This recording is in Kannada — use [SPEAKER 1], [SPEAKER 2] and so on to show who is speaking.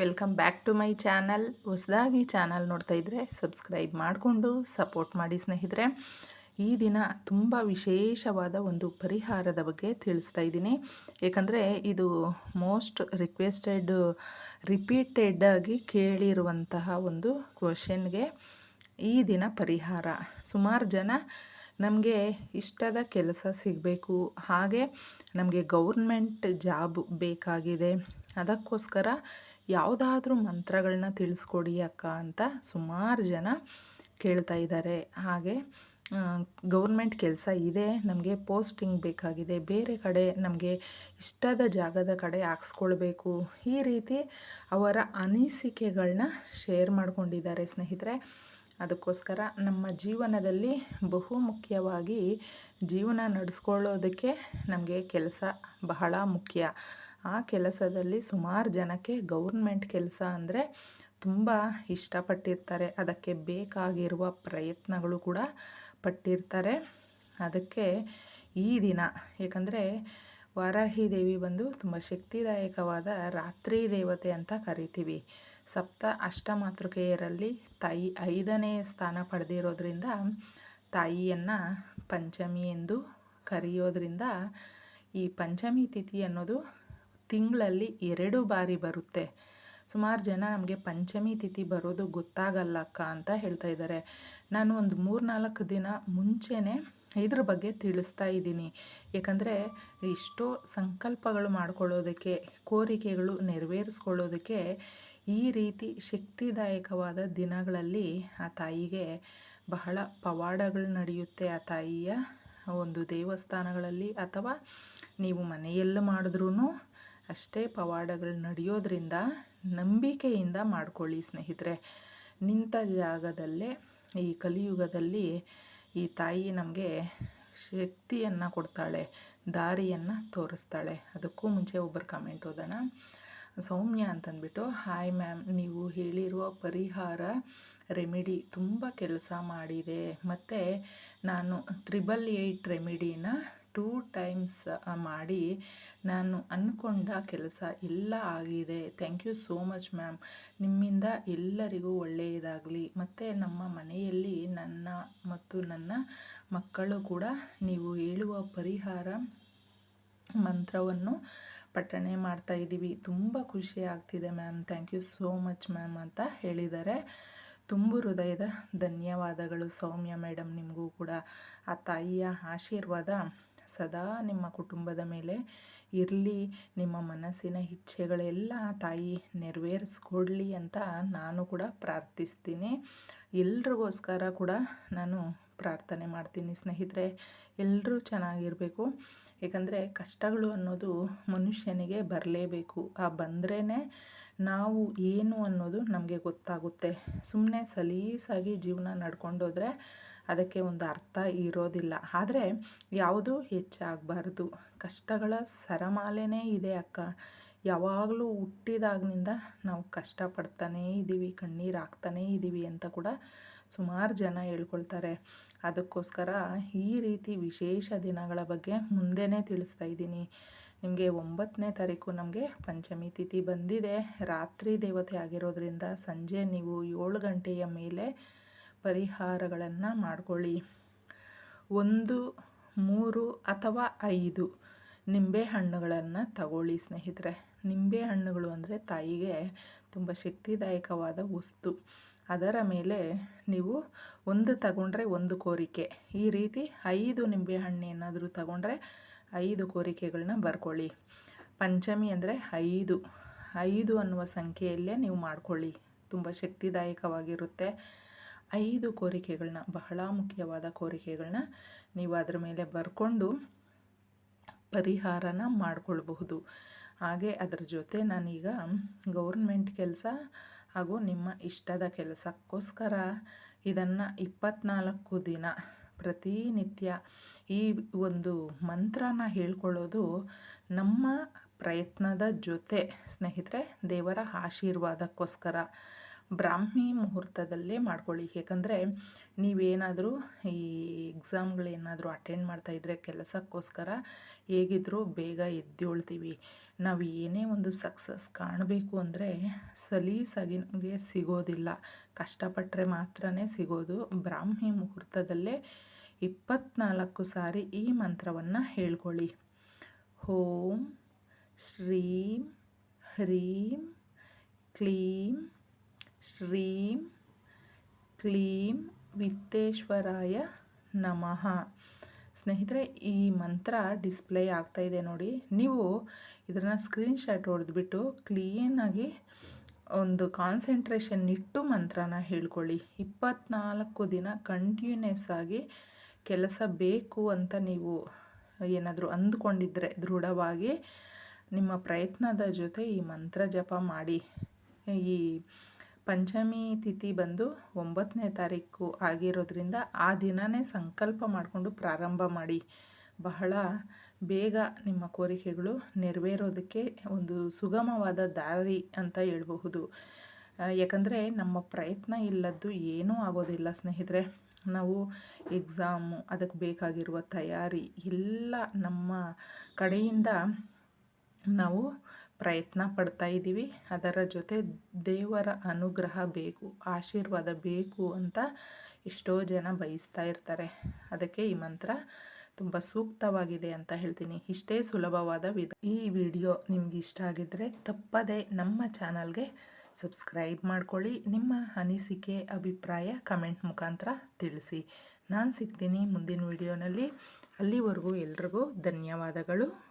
[SPEAKER 1] Welcome back to my channel ಹೊಸದಾಗಿ ಚಾನಲ್ ನೋಡ್ತಾ ಇದ್ದರೆ ಸಬ್ಸ್ಕ್ರೈಬ್ ಮಾಡಿಕೊಂಡು ಸಪೋರ್ಟ್ ಮಾಡಿ ಸ್ನೇಹಿತರೆ. ಈ ದಿನ ತುಂಬ ವಿಶೇಷವಾದ ಒಂದು ಪರಿಹಾರದ ಬಗ್ಗೆ ತಿಳಿಸ್ತಾ ಇದ್ದೀನಿ. ಏಕೆಂದರೆ ಇದು ಮೋಸ್ಟ್ ರಿಕ್ವೆಸ್ಟೆಡ್ ರಿಪೀಟೆಡಾಗಿ ಕೇಳಿರುವಂತಹ ಒಂದು ಕ್ವಶನ್ಗೆ ಈ ದಿನ ಪರಿಹಾರ. ಸುಮಾರು ಜನ ನಮಗೆ ಇಷ್ಟದ ಕೆಲಸ ಸಿಗಬೇಕು. ಹಾಗೆ ನಮಗೆ ಗೌರ್ಮೆಂಟ್ ಜಾಬ್ ಬೇಕಾಗಿದೆ. ಅದಕ್ಕೋಸ್ಕರ ಯಾವುದಾದ್ರೂ ಮಂತ್ರಗಳನ್ನ ತಿಳಿಸ್ಕೊಡಿ ಅಕ್ಕ ಅಂತ ಸುಮಾರು ಜನ ಕೇಳ್ತಾ ಇದ್ದಾರೆ ಹಾಗೆ ಗೌರ್ಮೆಂಟ್ ಕೆಲಸ ಇದೆ, ನಮಗೆ ಪೋಸ್ಟಿಂಗ್ ಬೇಕಾಗಿದೆ, ಬೇರೆ ಕಡೆ ನಮಗೆ ಇಷ್ಟದ ಜಾಗದ ಕಡೆ ಹಾಕ್ಸ್ಕೊಳ್ಬೇಕು. ಈ ರೀತಿ ಅವರ ಅನಿಸಿಕೆಗಳನ್ನ ಶೇರ್ ಮಾಡಿಕೊಂಡಿದ್ದಾರೆ ಸ್ನೇಹಿತರೆ. ಅದಕ್ಕೋಸ್ಕರ ನಮ್ಮ ಜೀವನದಲ್ಲಿ ಬಹು ಮುಖ್ಯವಾಗಿ ಜೀವನ ನಡೆಸ್ಕೊಳ್ಳೋದಕ್ಕೆ ನಮಗೆ ಕೆಲಸ ಬಹಳ ಮುಖ್ಯ. ಆ ಕೆಲಸದಲ್ಲಿ ಸುಮಾರು ಜನಕ್ಕೆ ಗೌರ್ಮೆಂಟ್ ಕೆಲಸ ಅಂದರೆ ತುಂಬ ಇಷ್ಟಪಟ್ಟಿರ್ತಾರೆ. ಅದಕ್ಕೆ ಬೇಕಾಗಿರುವ ಪ್ರಯತ್ನಗಳು ಕೂಡ ಪಟ್ಟಿರ್ತಾರೆ. ಅದಕ್ಕೆ ಈ ದಿನ, ಏಕೆಂದರೆ ವಾರಾಹಿ ದೇವಿ ಬಂದು ತುಂಬ ಶಕ್ತಿದಾಯಕವಾದ ರಾತ್ರಿ ದೇವತೆ ಅಂತ ಕರಿತೀವಿ. ಸಪ್ತ ಅಷ್ಟಮಾತೃಕೆಯರಲ್ಲಿ ತಾಯಿ ಐದನೇ ಸ್ಥಾನ ಪಡೆದಿರೋದ್ರಿಂದ ತಾಯಿಯನ್ನು ಪಂಚಮಿ ಎಂದು ಕರೆಯೋದ್ರಿಂದ ಈ ಪಂಚಮಿ ತಿಥಿ ಅನ್ನೋದು ತಿಂಗಳಲ್ಲಿ ಎರಡು ಬಾರಿ ಬರುತ್ತೆ. ಸುಮಾರು ಜನ ನಮಗೆ ಪಂಚಮಿ ತಿಥಿ ಬರೋದು ಗೊತ್ತಾಗಲ್ಲ ಅಕ್ಕ ಅಂತ ಹೇಳ್ತಾ ಇದ್ದಾರೆ ನಾನು ಒಂದು ಮೂರು ನಾಲ್ಕು ದಿನ ಮುಂಚೆನೇ ಇದ್ರ ಬಗ್ಗೆ ತಿಳಿಸ್ತಾ ಇದ್ದೀನಿ. ಏಕೆಂದರೆ ಇಷ್ಟೋ ಸಂಕಲ್ಪಗಳು ಮಾಡ್ಕೊಳ್ಳೋದಕ್ಕೆ, ಕೋರಿಕೆಗಳು ನೆರವೇರಿಸ್ಕೊಳ್ಳೋದಕ್ಕೆ ಈ ರೀತಿ ಶಕ್ತಿದಾಯಕವಾದ ದಿನಗಳಲ್ಲಿ ಆ ತಾಯಿಗೆ ಬಹಳ ಪವಾಡಗಳು ನಡೆಯುತ್ತೆ. ಆ ತಾಯಿಯ ಒಂದು ದೇವಸ್ಥಾನಗಳಲ್ಲಿ ಅಥವಾ ನೀವು ಮನೆಯಲ್ಲೂ ಮಾಡಿದ್ರೂ ಅಷ್ಟೇ ಪವಾಡಗಳು ನಡೆಯೋದ್ರಿಂದ ನಂಬಿಕೆಯಿಂದ ಮಾಡ್ಕೊಳ್ಳಿ ಸ್ನೇಹಿತರೆ. ನಿಂತ ಜಾಗದಲ್ಲೇ, ಈ ಕಲಿಯುಗದಲ್ಲಿ ಈ ತಾಯಿ ನಮಗೆ ಶಕ್ತಿಯನ್ನು ಕೊಡ್ತಾಳೆ, ದಾರಿಯನ್ನು ತೋರಿಸ್ತಾಳೆ. ಅದಕ್ಕೂ ಮುಂಚೆ ಒಬ್ಬರು ಕಮೆಂಟ್ ಓದೋಣ. ಸೌಮ್ಯ ಅಂತಂದ್ಬಿಟ್ಟು ಹಾಯ್ ಮ್ಯಾಮ್ ನೀವು ಹೇಳಿರುವ ಪರಿಹಾರ ರೆಮಿಡಿ ತುಂಬ ಕೆಲಸ ಮಾಡಿದೆ. ಮತ್ತು ನಾನು ತ್ರಿಬಲ್ ಏಯ್ಟ್ ರೆಮಿಡಿನ ಟೂ ಟೈಮ್ಸ್ ಮಾಡಿ ನಾನು ಅಂದ್ಕೊಂಡ ಕೆಲಸ ಎಲ್ಲ ಆಗಿದೆ. Thank you so much ma'am. ನಿಮ್ಮಿಂದ ಎಲ್ಲರಿಗೂ ಒಳ್ಳೆಯದಾಗಲಿ ಮತ್ತು ನಮ್ಮ ಮನೆಯಲ್ಲಿ ನನ್ನ ಮತ್ತು ನನ್ನ ಮಕ್ಕಳು ಕೂಡ ನೀವು ಹೇಳುವ ಪರಿಹಾರ ಮಂತ್ರವನ್ನು ಪಠಣೆ ಮಾಡ್ತಾ ಇದ್ದೀವಿ. ತುಂಬ ಖುಷಿ ಆಗ್ತಿದೆ ma'am. Thank you so much ma'am ಅಂತ ಹೇಳಿದ್ದಾರೆ ತುಂಬ ಹೃದಯದ ಧನ್ಯವಾದಗಳು ಸೌಮ್ಯ ಮೇಡಮ್ ನಿಮಗೂ ಕೂಡ. ಆ ತಾಯಿಯ ಆಶೀರ್ವಾದ ಸದಾ ನಿಮ್ಮ ಕುಟುಂಬದ ಮೇಲೆ ಇರಲಿ, ನಿಮ್ಮ ಮನಸ್ಸಿನ ಇಚ್ಛೆಗಳೆಲ್ಲ ತಾಯಿ ನೆರವೇರಿಸ್ಕೊಡ್ಲಿ ಅಂತ ನಾನು ಕೂಡ ಪ್ರಾರ್ಥಿಸ್ತೀನಿ. ಎಲ್ರಿಗೋಸ್ಕರ ಕೂಡ ನಾನು ಪ್ರಾರ್ಥನೆ ಮಾಡ್ತೀನಿ ಸ್ನೇಹಿತರೆ ಎಲ್ಲರೂ ಚೆನ್ನಾಗಿರಬೇಕು. ಏಕೆಂದರೆ ಕಷ್ಟಗಳು ಅನ್ನೋದು ಮನುಷ್ಯನಿಗೆ ಬರಲೇಬೇಕು. ಆ ಬಂದ್ರೇ ನಾವು ಏನು ಅನ್ನೋದು ನಮಗೆ ಗೊತ್ತಾಗುತ್ತೆ. ಸುಮ್ಮನೆ ಸಲೀಸಾಗಿ ಜೀವನ ನಡ್ಕೊಂಡೋದ್ರೆ ಅದಕ್ಕೆ ಒಂದು ಅರ್ಥ ಇರೋದಿಲ್ಲ. ಆದರೆ ಯಾವುದೂ ಹೆಚ್ಚಾಗಬಾರ್ದು. ಕಷ್ಟಗಳ ಸರಮಾಲೆನೇ ಇದೆ ಅಕ್ಕ. ಯಾವಾಗಲೂ ಹುಟ್ಟಿದಾಗಿನಿಂದ ನಾವು ಕಷ್ಟಪಡ್ತಾನೇ ಇದ್ದೀವಿ ಕಣ್ಣೀರು ಹಾಕ್ತಾನೇ ಇದ್ದೀವಿ ಅಂತ ಕೂಡ ಸುಮಾರು ಜನ ಹೇಳ್ಕೊಳ್ತಾರೆ. ಅದಕ್ಕೋಸ್ಕರ ಈ ರೀತಿ ವಿಶೇಷ ದಿನಗಳ ಬಗ್ಗೆ ಮುಂದೆನೇ ತಿಳಿಸ್ತಾ ಇದ್ದೀನಿ. ನಿಮಗೆ ಒಂಬತ್ತನೇ ತಾರೀಕು ನಮಗೆ ಪಂಚಮಿ ತಿಥಿ ಬಂದಿದೆ. ರಾತ್ರಿ ದೇವತೆ ಆಗಿರೋದ್ರಿಂದ ಸಂಜೆ ನೀವು ಏಳು ಗಂಟೆಯ ಮೇಲೆ ಪರಿಹಾರಗಳನ್ನು ಮಾಡ್ಕೊಳ್ಳಿ. ಒಂದು, ಮೂರು ಅಥವಾ ಐದು ನಿಂಬೆ ಹಣ್ಣುಗಳನ್ನು ತಗೊಳ್ಳಿ ಸ್ನೇಹಿತರೆ. ನಿಂಬೆ ಹಣ್ಣುಗಳು ಅಂದರೆ ತಾಯಿಗೆ ತುಂಬ ಶಕ್ತಿದಾಯಕವಾದ ವಸ್ತು. ಅದರ ಮೇಲೆ ನೀವು ಒಂದು ತಗೊಂಡ್ರೆ ಒಂದು ಕೋರಿಕೆ. ಈ ರೀತಿ ಐದು ನಿಂಬೆ ಹಣ್ಣು ಏನಾದರೂ ತಗೊಂಡ್ರೆ ಐದು ಕೋರಿಕೆಗಳನ್ನ ಬರ್ಕೊಳ್ಳಿ. ಪಂಚಮಿ ಅಂದರೆ ಐದು. ಐದು ಅನ್ನುವ ಸಂಖ್ಯೆಯಲ್ಲೇ ನೀವು ಮಾಡ್ಕೊಳ್ಳಿ. ತುಂಬ ಶಕ್ತಿದಾಯಕವಾಗಿರುತ್ತೆ. ಐದು ಕೋರಿಕೆಗಳನ್ನ ಬಹಳ ಮುಖ್ಯವಾದ ಕೋರಿಕೆಗಳನ್ನ ನೀವು ಅದರ ಮೇಲೆ ಬರ್ಕೊಂಡು ಪರಿಹಾರನ ಮಾಡಿಕೊಳ್ಬಹುದು. ಹಾಗೆ ಅದರ ಜೊತೆ ನಾನೀಗ ಗೌರ್ಮೆಂಟ್ ಕೆಲಸ ಹಾಗೂ ನಿಮ್ಮ ಇಷ್ಟದ ಕೆಲಸಕ್ಕೋಸ್ಕರ ಇದನ್ನು ಇಪ್ಪತ್ನಾಲ್ಕು ದಿನ ಪ್ರತಿನಿತ್ಯ ಈ ಒಂದು ಮಂತ್ರನ ಹೇಳ್ಕೊಳ್ಳೋದು ನಮ್ಮ ಪ್ರಯತ್ನದ ಜೊತೆ. ಸ್ನೇಹಿತರೆ, ದೇವರ ಆಶೀರ್ವಾದಕ್ಕೋಸ್ಕರ ಬ್ರಾಹ್ಮಿ ಮುಹೂರ್ತದಲ್ಲೇ ಮಾಡ್ಕೊಳ್ಳಿ. ಏಕೆಂದರೆ ನೀವೇನಾದರೂ ಈ ಎಕ್ಸಾಮ್ಗಳೇನಾದರೂ ಅಟೆಂಡ್ ಮಾಡ್ತಾಯಿದ್ರೆ ಕೆಲಸಕ್ಕೋಸ್ಕರ ಹೇಗಿದ್ದರೂ ಬೇಗ ಎದ್ದೇಳ್ತೀವಿ. ನಾವು ಏನೇ ಒಂದು ಸಕ್ಸಸ್ ಕಾಣಬೇಕು ಅಂದರೆ ಸಲೀಸಾಗಿ ನಮಗೆ ಸಿಗೋದಿಲ್ಲ. ಕಷ್ಟಪಟ್ಟರೆ ಮಾತ್ರ ಸಿಗೋದು ಬ್ರಾಹ್ಮಿ ಮುಹೂರ್ತದಲ್ಲೇ ಇಪ್ಪತ್ನಾಲ್ಕು ಸಾರಿ ಈ ಮಂತ್ರವನ್ನು ಹೇಳ್ಕೊಳ್ಳಿ. ಓಂ ಶ್ರೀಂ ಹ್ರೀಂ ಕ್ಲೀಂ ಶ್ರೀಂ ಕ್ಲೀಂ ವಿತ್ತೇಶ್ವರಾಯ ನಮಃ. ಸ್ನೇಹಿತರೆ, ಈ ಮಂತ್ರ ಡಿಸ್ಪ್ಲೇ ಆಗ್ತಾ ಇದೆ ನೋಡಿ. ನೀವು ಇದನ್ನು ಸ್ಕ್ರೀನ್ಶಾಟ್ ಹೊಡೆದ್ಬಿಟ್ಟು ಕ್ಲೀನಾಗಿ ಒಂದು ಕಾನ್ಸಂಟ್ರೇಷನ್ ಇಟ್ಟು ಮಂತ್ರನ ಹೇಳ್ಕೊಳ್ಳಿ. ಇಪ್ಪತ್ನಾಲ್ಕು ದಿನ ಕಂಟಿನ್ಯೂಸ್ ಆಗಿ ಕೆಲಸ ಬೇಕು ಅಂತ ನೀವು ಏನಾದರೂ ಅಂದ್ಕೊಂಡಿದ್ರೆ ದೃಢವಾಗಿ ನಿಮ್ಮ ಪ್ರಯತ್ನದ ಜೊತೆ ಈ ಮಂತ್ರ ಜಪ ಮಾಡಿ. ಈ ಪಂಚಮಿ ತಿಥಿ ಬಂದು ಒಂಬತ್ತನೇ ತಾರೀಕು ಆಗಿರೋದ್ರಿಂದ ಆ ದಿನವೇ ಸಂಕಲ್ಪ ಮಾಡಿಕೊಂಡು ಪ್ರಾರಂಭ ಮಾಡಿ. ಬಹಳ ಬೇಗ ನಿಮ್ಮ ಕೋರಿಕೆಗಳು ನೆರವೇರೋದಕ್ಕೆ ಒಂದು ಸುಗಮವಾದ ದಾರಿ ಅಂತ ಹೇಳ್ಬಹುದು. ಯಾಕಂದರೆ ನಮ್ಮ ಪ್ರಯತ್ನ ಇಲ್ಲದ್ದು ಏನೂ ಆಗೋದಿಲ್ಲ ಸ್ನೇಹಿತರೆ. ನಾವು ಎಕ್ಸಾಮು ಅದಕ್ಕೆ ಬೇಕಾಗಿರುವ ತಯಾರಿ ಎಲ್ಲ ನಮ್ಮ ಕಡೆಯಿಂದ ನಾವು ಪ್ರಯತ್ನ ಪಡ್ತಾ ಇದ್ದೀವಿ. ಅದರ ಜೊತೆ ದೇವರ ಅನುಗ್ರಹ ಬೇಕು, ಆಶೀರ್ವಾದ ಬೇಕು ಅಂತ ಎಷ್ಟೋ ಜನ ಬಯಸ್ತಾ ಇರ್ತಾರೆ. ಅದಕ್ಕೆ ಈ ಮಂತ್ರ ತುಂಬ ಸೂಕ್ತವಾಗಿದೆ ಅಂತ ಹೇಳ್ತೀನಿ. ಇಷ್ಟೇ ಸುಲಭವಾದ ವಿಧ. ಈ ವಿಡಿಯೋ ನಿಮ್ಗೆ ಇಷ್ಟ ಆಗಿದ್ದರೆ ತಪ್ಪದೆ ನಮ್ಮ ಚಾನಲ್ಗೆ ಸಬ್ಸ್ಕ್ರೈಬ್ ಮಾಡ್ಕೊಳ್ಳಿ. ನಿಮ್ಮ ಅನಿಸಿಕೆ, ಅಭಿಪ್ರಾಯ ಕಮೆಂಟ್ ಮುಖಾಂತರ ತಿಳಿಸಿ. ನಾನು ಸಿಗ್ತೀನಿ ಮುಂದಿನ ವಿಡಿಯೋನಲ್ಲಿ. ಅಲ್ಲಿವರೆಗೂ ಎಲ್ರಿಗೂ ಧನ್ಯವಾದಗಳು.